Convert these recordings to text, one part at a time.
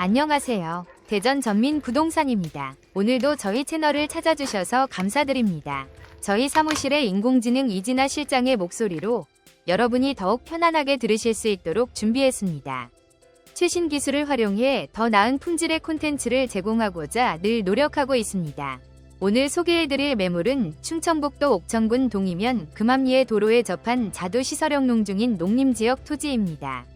안녕하세요. 대전 전민 부동산입니다. 오늘도 저희 채널을 찾아주셔서 감사드립니다. 저희 사무실의 인공지능 이진아 실장의 목소리로 여러분이 더욱 편안하게 들으실 수 있도록 준비했습니다. 최신 기술을 활용해 더 나은 품질의 콘텐츠를 제공하고자 늘 노력하고 있습니다. 오늘 소개해드릴 매물은 충청북도 옥천군 동이면 금암리의 도로에 접한 자두 시설형 농중인 농림지역 토지입니다.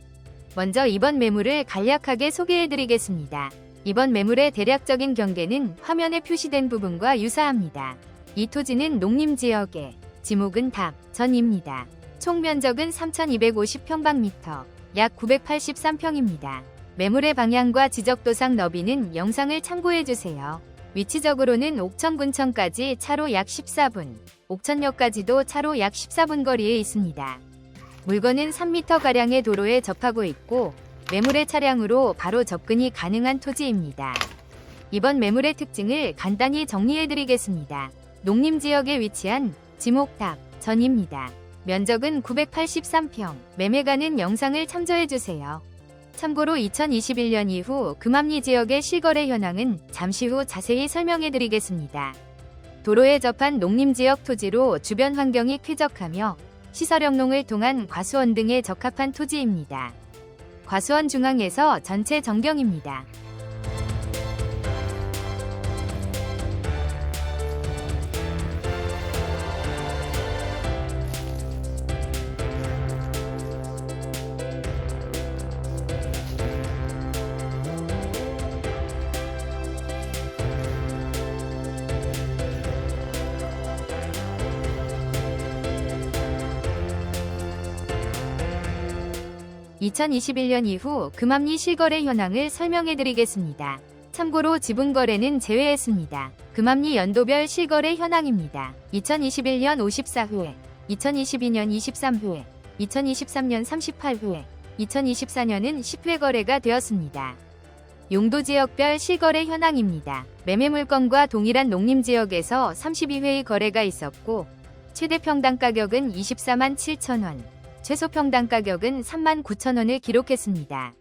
먼저 이번 매물을 간략하게 소개해드리겠습니다. 이번 매물의 대략적인 경계는 화면에 표시된 부분과 유사합니다. 이 토지는 농림지역에 지목은 답, 전입니다. 총 면적은 3,250평방미터, 약 983평입니다. 매물의 방향과 지적도상 너비는 영상을 참고해주세요. 위치적으로는 옥천군청까지 차로 약 14분, 옥천역까지도 차로 약 14분 거리에 있습니다. 물건은 3m가량의 도로에 접하고 있고 매물의 차량으로 바로 접근이 가능한 토지입니다. 이번 매물의 특징을 간단히 정리해드리겠습니다. 농림지역에 위치한 지목탑 전입니다. 면적은 983평, 매매가는 영상을 참조해주세요. 참고로 2021년 이후 금암리 지역의 실거래 현황은 잠시 후 자세히 설명해드리겠습니다. 도로에 접한 농림지역 토지로 주변 환경이 쾌적하며 시설형 농을 통한 과수원 등에 적합한 토지입니다. 과수원 중앙에서 전체 전경입니다. (2021년) 이후 금암리 실거래 현황을 설명해드리겠습니다. 참고로 지분 거래는 제외했습니다. 금암리 연도별 실거래 현황입니다. 2021년 54회, 2022년 23회, 2023년 38회, 2024년은 10회 거래가 되었습니다. 용도 지역별 실거래 현황입니다. 매매 물건과 동일한 농림 지역에서 32회의 거래가 있었고 최대 평당 가격은 24만 7천 원, 최소 평당 가격은 3만 9천 원을 기록했습니다.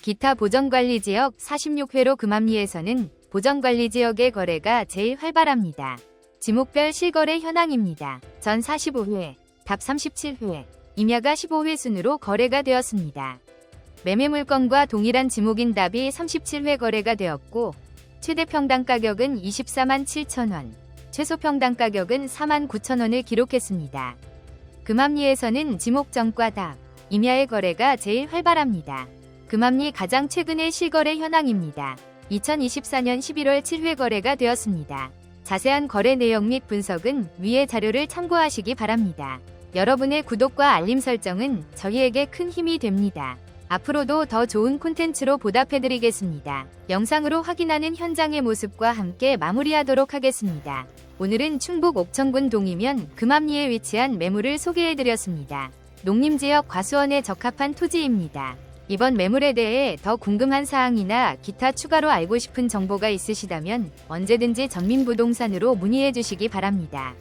기타 보전관리 지역 46회로 금암리에서는 보전관리 지역의 거래가 제일 활발합니다. 지목별 실거래 현황입니다. 전 45회, 답 37회, 임야가 15회 순으로 거래가 되었습니다. 매매 물건과 동일한 지목인 답이 37회 거래가 되었고 최대 평당 가격은 24만 7천 원, 최소 평당 가격은 4만 9천 원을 기록했습니다. 금암리에서는 지목정과 답, 임야의 거래가 제일 활발합니다. 금암리 가장 최근의 실거래 현황입니다. 2024년 11월 7회 거래가 되었습니다. 자세한 거래 내용 및 분석은 위의 자료를 참고하시기 바랍니다. 여러분의 구독과 알림 설정은 저희에게 큰 힘이 됩니다. 앞으로도 더 좋은 콘텐츠로 보답해드리겠습니다. 영상으로 확인하는 현장의 모습과 함께 마무리하도록 하겠습니다. 오늘은 충북 옥천군 동이면 금암리에 위치한 매물을 소개해드렸습니다. 농림지역 과수원에 적합한 토지입니다. 이번 매물에 대해 더 궁금한 사항이나 기타 추가로 알고 싶은 정보가 있으시다면 언제든지 전민부동산으로 문의해 주시기 바랍니다.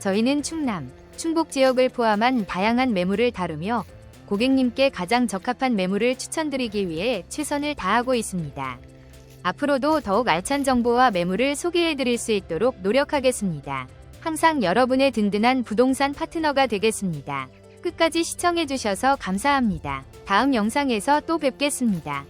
저희는 충남, 충북 지역을 포함한 다양한 매물을 다루며 고객님께 가장 적합한 매물을 추천드리기 위해 최선을 다하고 있습니다. 앞으로도 더욱 알찬 정보와 매물을 소개해 드릴 수 있도록 노력하겠습니다. 항상 여러분의 든든한 부동산 파트너가 되겠습니다. 끝까지 시청해 주셔서 감사합니다. 다음 영상에서 또 뵙겠습니다.